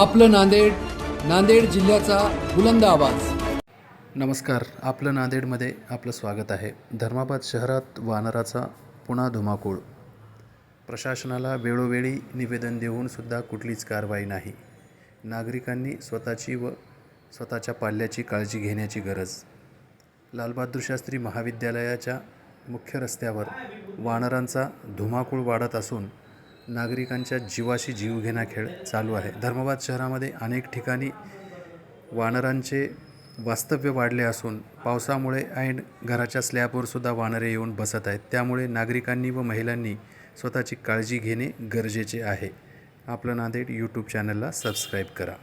आपलं नांदेड नांदेड जिल्ह्याचा बुलंद आवाज. नमस्कार आपलं नांदेडमध्ये आपलं स्वागत आहे. धर्माबाद शहरात वानराचा पुन्हा धुमाकूळ. प्रशासनाला वेळोवेळी निवेदन देऊनसुद्धा कुठलीच कारवाई नाही. नागरिकांनी स्वतःची व स्वतःच्या पाल्याची काळजी घेण्याची गरज. लालबहादूर शास्त्री महाविद्यालयाच्या मुख्य रस्त्यावर वानरांचा धुमाकूळ वाढत असून नागरिकांच्या जीवाशी जीवघेणा खेळ चालू आहे. धर्माबाद शहरामध्ये अनेक ठिकाणी वानरांचे वास्तव्य वाढले असून पावसामुळे ऐन घराच्या स्लॅबवर सुद्धा वानरे येऊन बसत आहेत. त्यामुळे नागरिकांनी व महिलांनी स्वतःची काळजी घेणे गरजेचे आहे. आपलं नांदेड यूट्यूब चॅनलला सबस्क्राईब करा.